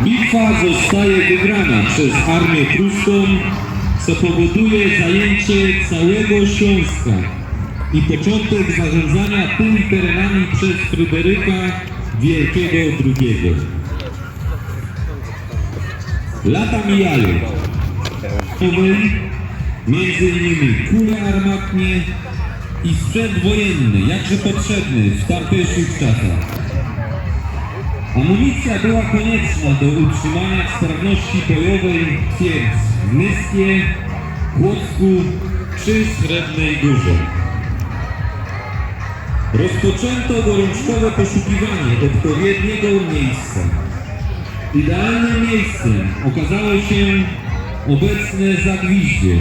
Bitwa zostaje wygrana przez armię pruską, co powoduje zajęcie całego Śląska i początek zarządzania tymi terenami przez Fryderyka Wielkiego II. Lata mijały. Nowej, między innymi kule armatnie i sprzęt wojenny, jakże potrzebny w tamtejszych czasach. Amunicja była konieczna do utrzymania sprawności bojowej twierdz w Myskie, Kłodzku czy Srebrnej Górze. Rozpoczęto gorączkowe poszukiwanie odpowiedniego miejsca. Idealnym miejscem okazało się obecne Zagwiździe,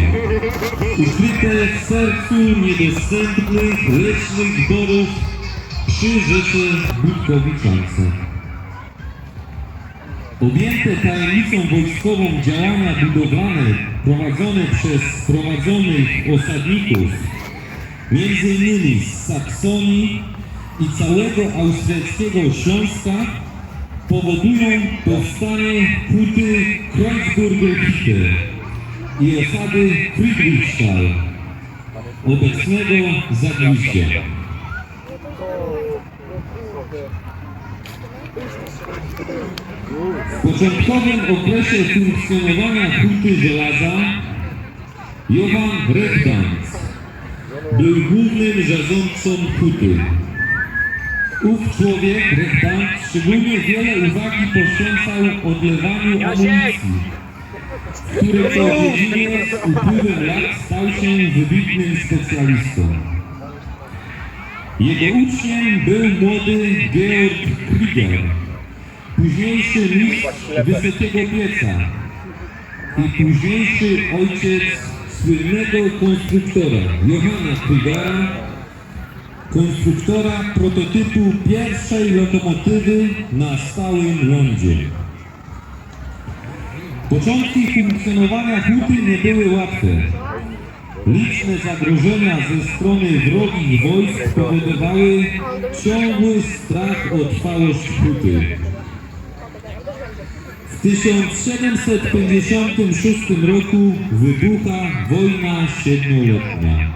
ukryte w sercu niedostępnych leśnych borów przy rzece Budkowiczance. Objęte tajemnicą wojskową działania budowlane prowadzone przez sprowadzonych osadników, między z Saksonii i całego austriackiego Śląska, powodują powstanie huty Kreuzburger-Hütte i osady Friedrichsthal, obecnego Zagłódzia. W początkowym okresie funkcjonowania huty żelaza Johann Rechtans był głównym zarządcą huty. Ów człowiek, Rechtans, szczególnie wiele uwagi poświęcał odlewaniu amunicji, w której to dziedzinie z upływem lat stał się wybitnym specjalistą. Jego uczniem był młody Georg Krieger, późniejszy mistrz Wysokiego Pieca i późniejszy ojciec słynnego konstruktora Johanna Kriegera, konstruktora prototypu pierwszej lokomotywy na stałym lądzie. Początki funkcjonowania huty nie były łatwe. Liczne zagrożenia ze strony wrogich wojsk powodowały ciągły strach o trwałość huty. W 1756 roku wybucha wojna siedmioletnia.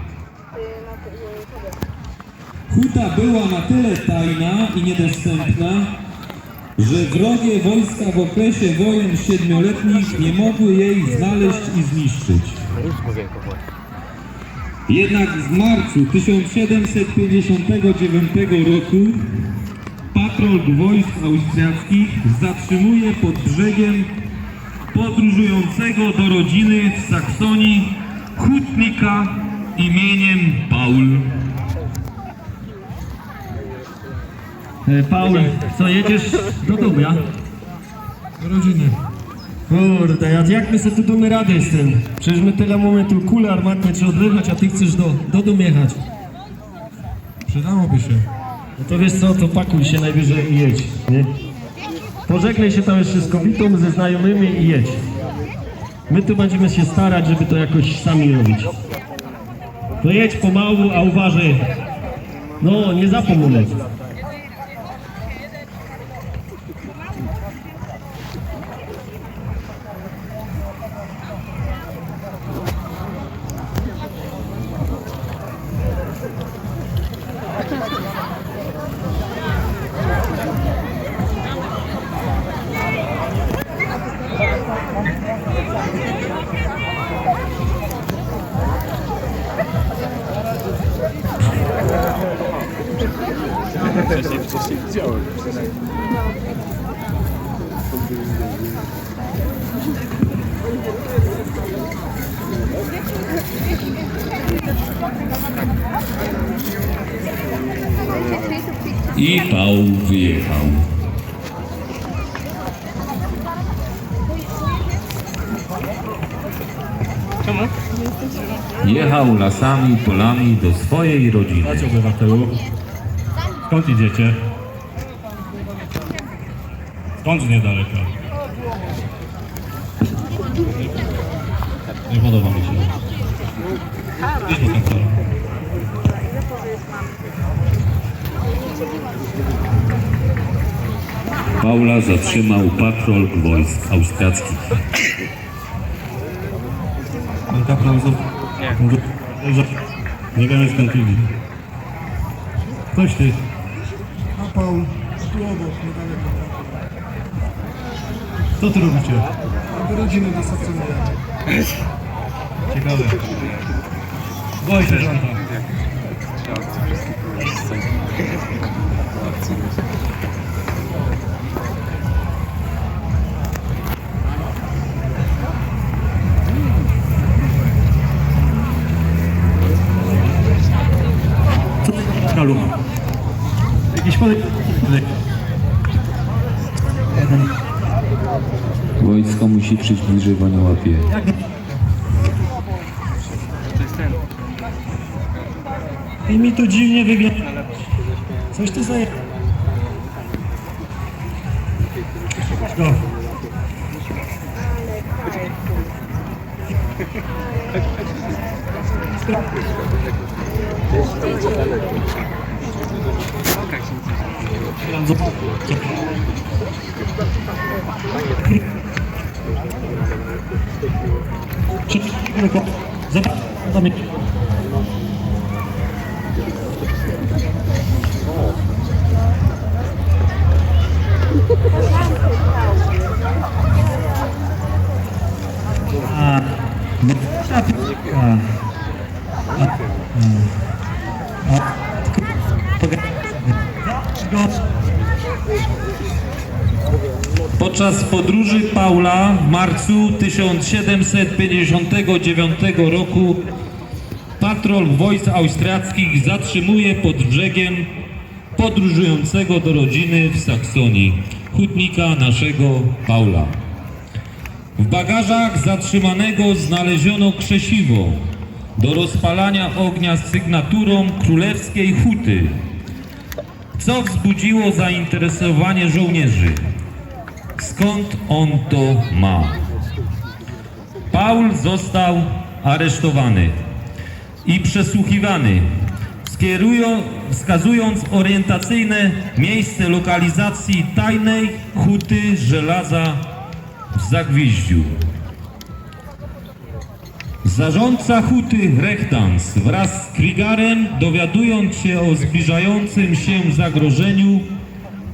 Huta była na tyle tajna i niedostępna, że wrogie wojska w okresie wojen siedmioletnich nie mogły jej znaleźć i zniszczyć. Jednak w marcu 1759 roku patrol wojsk austriackich zatrzymuje pod brzegiem podróżującego do rodziny w Saksonii hutnika imieniem Paul. E, Paul, co jedziesz do dobra? rodziny. Kurde, a jak my sobie tu damy radę z tym? Przecież my tyle mamy tu kule armatnie trzeba odrywać, a ty chcesz do, do domu jechać. Przydałoby się. No to wiesz co, to pakuj się najwyżej i jedź, nie? Pożegnaj się tam jeszcze z kobietą, ze znajomymi i jedź. My tu będziemy się starać, żeby to jakoś sami robić. To jedź pomału, a uważaj. No, nie zapomnij. Jechał lasami, polami do swojej rodziny. Chodź obywatelu. Skąd idziecie? Stąd z niedaleka. Nie podoba mi się. Idź do kancela. Paula zatrzymał patrol wojsk austriackich. Pan kaplan z... Nie wiemy skąd idzie. Ktoś ty. A Paul, tu obok, niedaleko. Co tu robicie? Do rodziny do stacjonariatu. Ciekawe. Woź sierżanta. Kalu. Wojsko musi przyjść bliżej, bo nie łapie. I mi tu dziwnie wygląda. Coś ty zaje... Go. 嗯好的嗯好的嗯好的嗯好的嗯好的嗯好的嗯好的嗯好的嗯 Podczas podróży Paula w marcu 1759 roku patrol wojsk austriackich zatrzymuje pod brzegiem podróżującego do rodziny w Saksonii, hutnika naszego Paula. W bagażach zatrzymanego znaleziono krzesiwo do rozpalania ognia z sygnaturą królewskiej huty, co wzbudziło zainteresowanie żołnierzy. Skąd on to ma? Paul został aresztowany i przesłuchiwany, wskazując orientacyjne miejsce lokalizacji tajnej huty żelaza w Zagwiździu. Zarządca huty Rechtans wraz z Krigarem, dowiadując się o zbliżającym się zagrożeniu,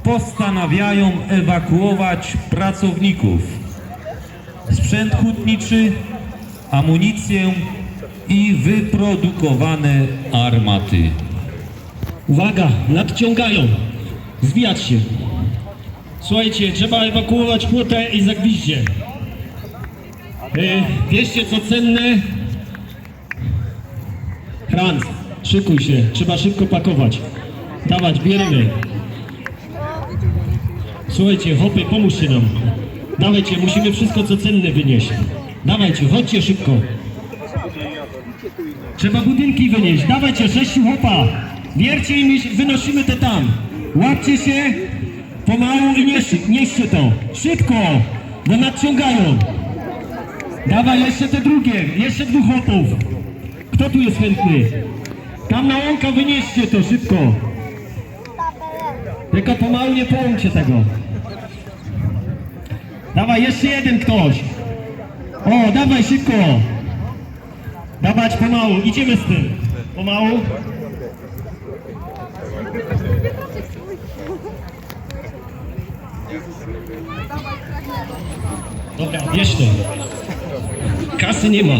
postanawiają ewakuować pracowników, sprzęt hutniczy, amunicję i wyprodukowane armaty. Uwaga, nadciągają. Zwijać się. Słuchajcie, trzeba ewakuować płotę i zagwiździe. E, wieście co cenne. Franz, szykuj się, trzeba szybko pakować. Dawać, bierzemy. Słuchajcie, hopy, pomóżcie nam. Dawajcie, musimy wszystko co cenne wynieść. Dawajcie, chodźcie szybko. Trzeba budynki wynieść. Dawajcie, sześciu hopa. Wiercie i my wynosimy to tam. Łapcie się pomału i nieście, nieście to. Szybko, bo nadciągają. Dawaj jeszcze te drugie, jeszcze dwóch hopów. Kto tu jest chętny? Tam na łąka wynieście to szybko. Tylko pomału nie połączcie tego. Dawaj, jeszcze jeden ktoś. O, dawaj szybko. Dawać pomału, idziemy z tym. Pomału. Dobra, bierz to. Kasy nie ma.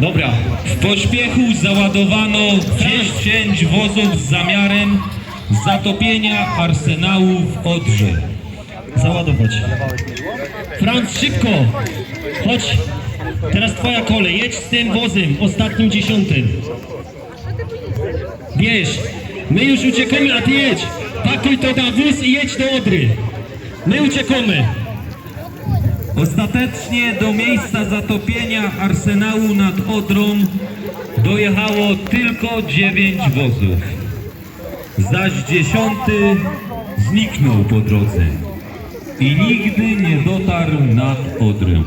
Dobra, W pośpiechu załadowano 10 wozów z zamiarem zatopienia arsenału w Odrze. załadować. Franz, szybko! Chodź, teraz twoja kolej, jedź z tym wozem, ostatnim dziesiątym. Bierz, my już uciekamy, a ty jedź. Pakuj to na wóz i jedź do Odry. My uciekamy. Ostatecznie do miejsca zatopienia arsenału nad Odrą dojechało tylko 9 wozów, zaś dziesiąty zniknął po drodze i nigdy nie dotarł nad Odrę.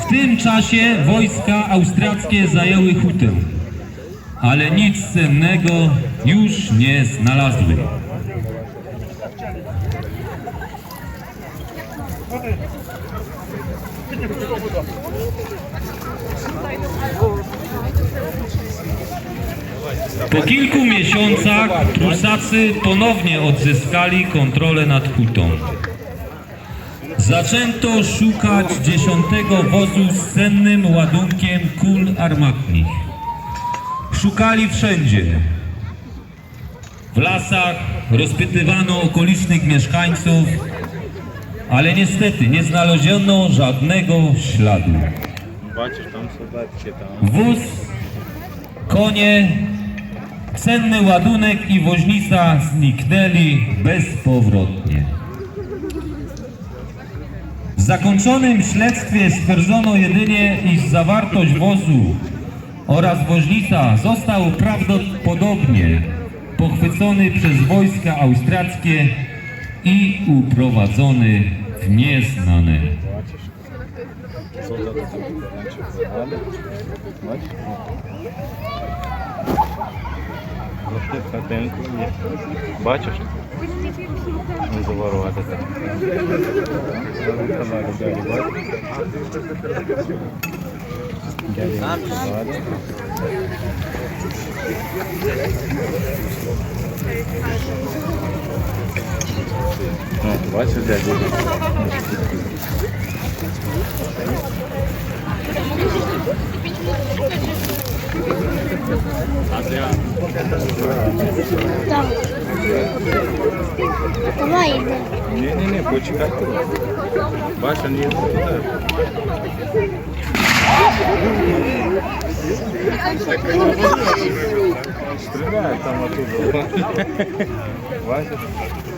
W tym czasie wojska austriackie zajęły hutę. ale nic cennego już nie znalazły. Po kilku miesiącach Prusacy ponownie odzyskali kontrolę nad hutą. Zaczęto szukać dziesiątego wozu z cennym ładunkiem kul armatnich. Szukali wszędzie. W lasach rozpytywano okolicznych mieszkańców, ale niestety nie znaleziono żadnego śladu. Wóz, konie, cenny ładunek i woźnica zniknęli bezpowrotnie. W zakończonym śledztwie stwierdzono jedynie, iż zawartość wozu oraz woźnica został prawdopodobnie pochwycony przez wojska austriackie i uprowadzony w nieznane. Хатинку є. Бачиш? Не заворувати так. Дядя, бачиш? Дядя, бачиш? О, Бачиш, дядя? Давай йди. Ні, ні, ні, почекай. Бачиш, не туди. Стріляє там оттуда. Бачиш?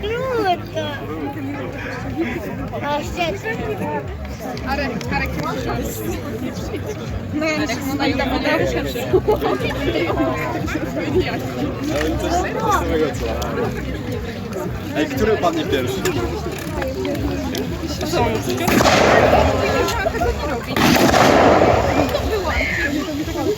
круто. А ще це. Ej, który padnie pierwszy? Zakładek, który pierwszy Ja wstaję,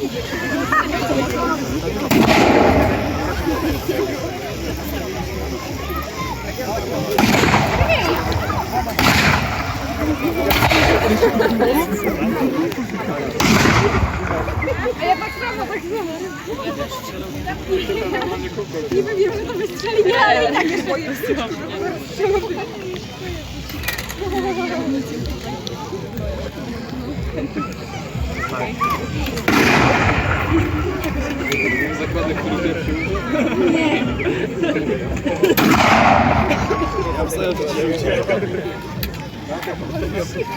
że ci uciekł.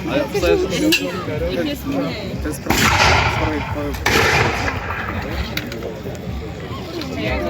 Ale ja wstaję, że ci uciekł. To jest prawie...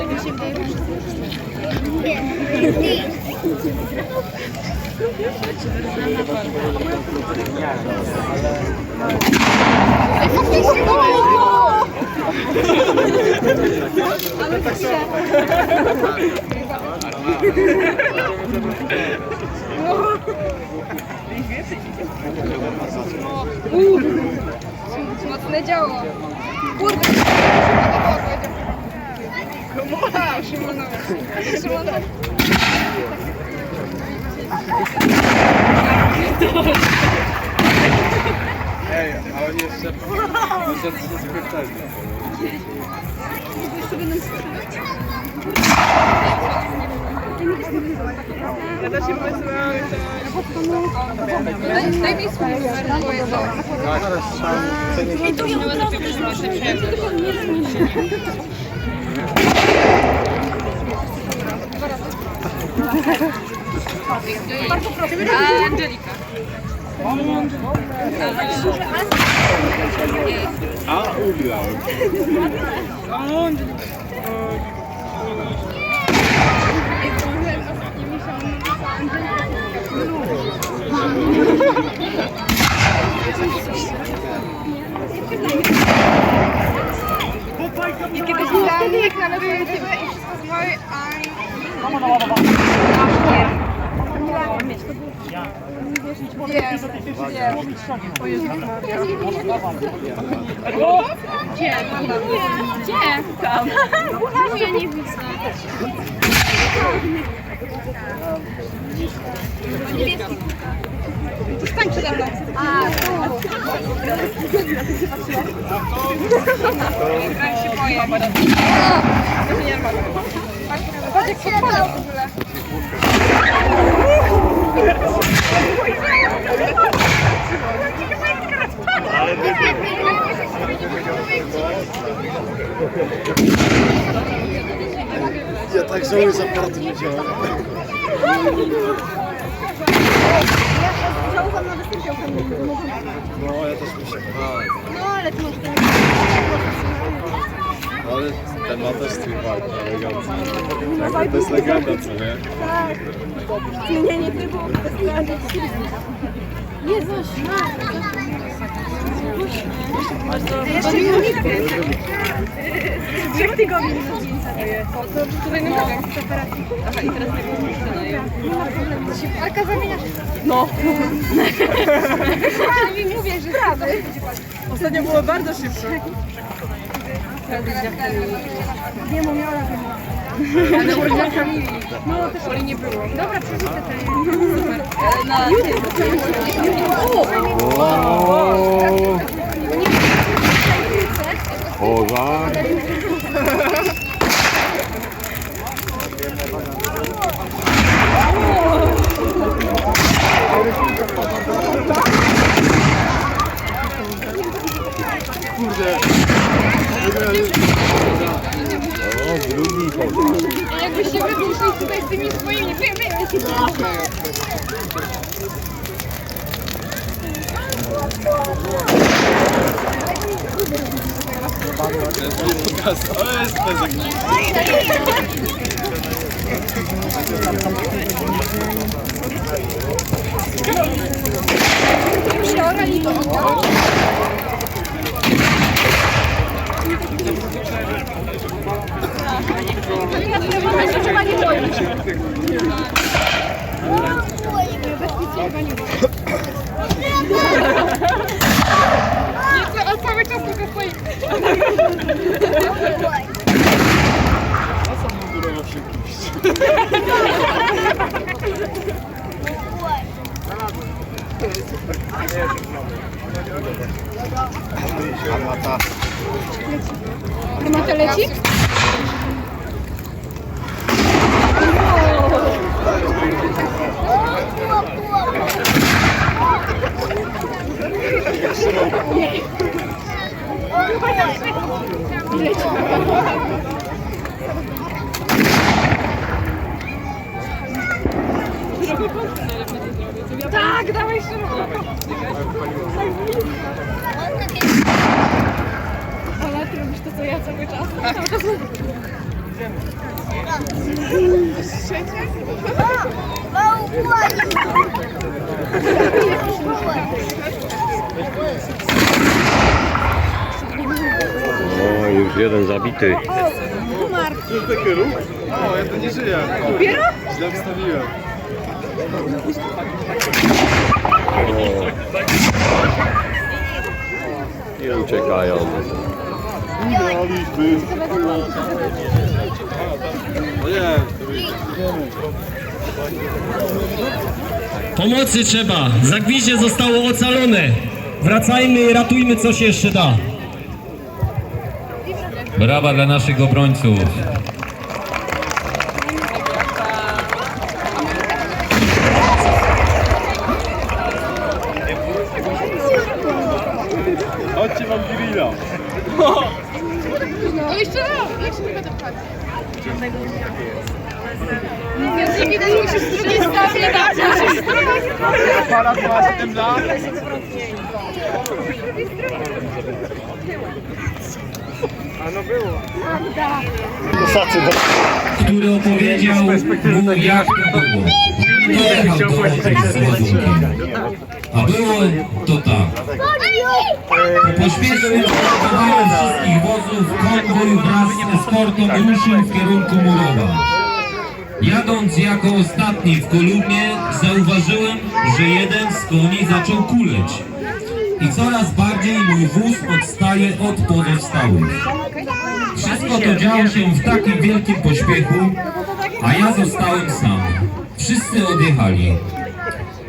Mocne działo. Kurde. Komoda! Szymonowa. Szymonowa. Ej, a oni jeszcze... Jeszcze co sobie wtedy. Ja też się posyłam. Daj, daj mi swój numer, bo jest to. Tak, teraz trzeba... I tu ją Bardzo proszę. Angelika. A, ugrałem. Kiedyś wtedy jak należy do ciebie i wszystko zwoły, a... Gdzie? Gdzie? Tam. Ja nie widzę. Stań przede mną. Się boję. Patrz jak podpada w ogóle. Ja tak żałuję, że aparatu nie działa. No, ja też myślę. No ale to masz Ale ten ma też swój vibe, elegancki. Jakby to jest legenda, co nie? zmienienie trybu Jezus, Jeszcze minutkę. Trzech tygodni tutaj zamieniasz. No. Nie mówię, że prawy. Ostatnio było bardzo szybko. Nie mam miała Ale na nie było. Dobra, przerzucę ten. Super. Na... O, za. Jakbyście wyszli tutaj z tymi swoimi, wy, wy. To jest bez jakichś... Nie, jeden zabity. Jest taki? O, ja to nie żyję. Dopiero? Źle wstawiłem. I uciekają. Pomocy trzeba. Zagwizie zostało ocalone. Wracajmy i ratujmy co się jeszcze da. Brawa dla naszych obrońców. chodźcie mam grilla. No jeszcze raz. Jak się nie będę płacić? Ja nie widać, mi się Aparat ma 7 lat. A no było. Który opowiedział mu jak to było. Nie dojechał do. A było to tak. Po pośpiesznym wszystkich wozów konwój wraz z eskortą ruszył w kierunku Murowa. Jadąc jako ostatni w kolumnie zauważyłem, że jeden z koni zaczął kuleć. I coraz bardziej mój wóz odstaje od pozostałych. Wszystko to działo się w takim wielkim pośpiechu, a ja zostałem sam. Wszyscy odjechali.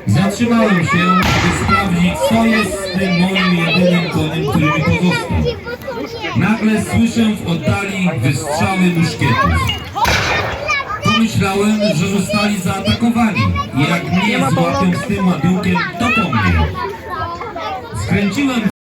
Zatrzymałem się, aby sprawdzić, co jest z tym moim jedynym koniem, który mi pozostał. Nagle słyszę w oddali wystrzały muszkietów. Pomyślałem, że zostali zaatakowani i jak mnie złapią z tym ładunkiem, to po mnie. Skręciłem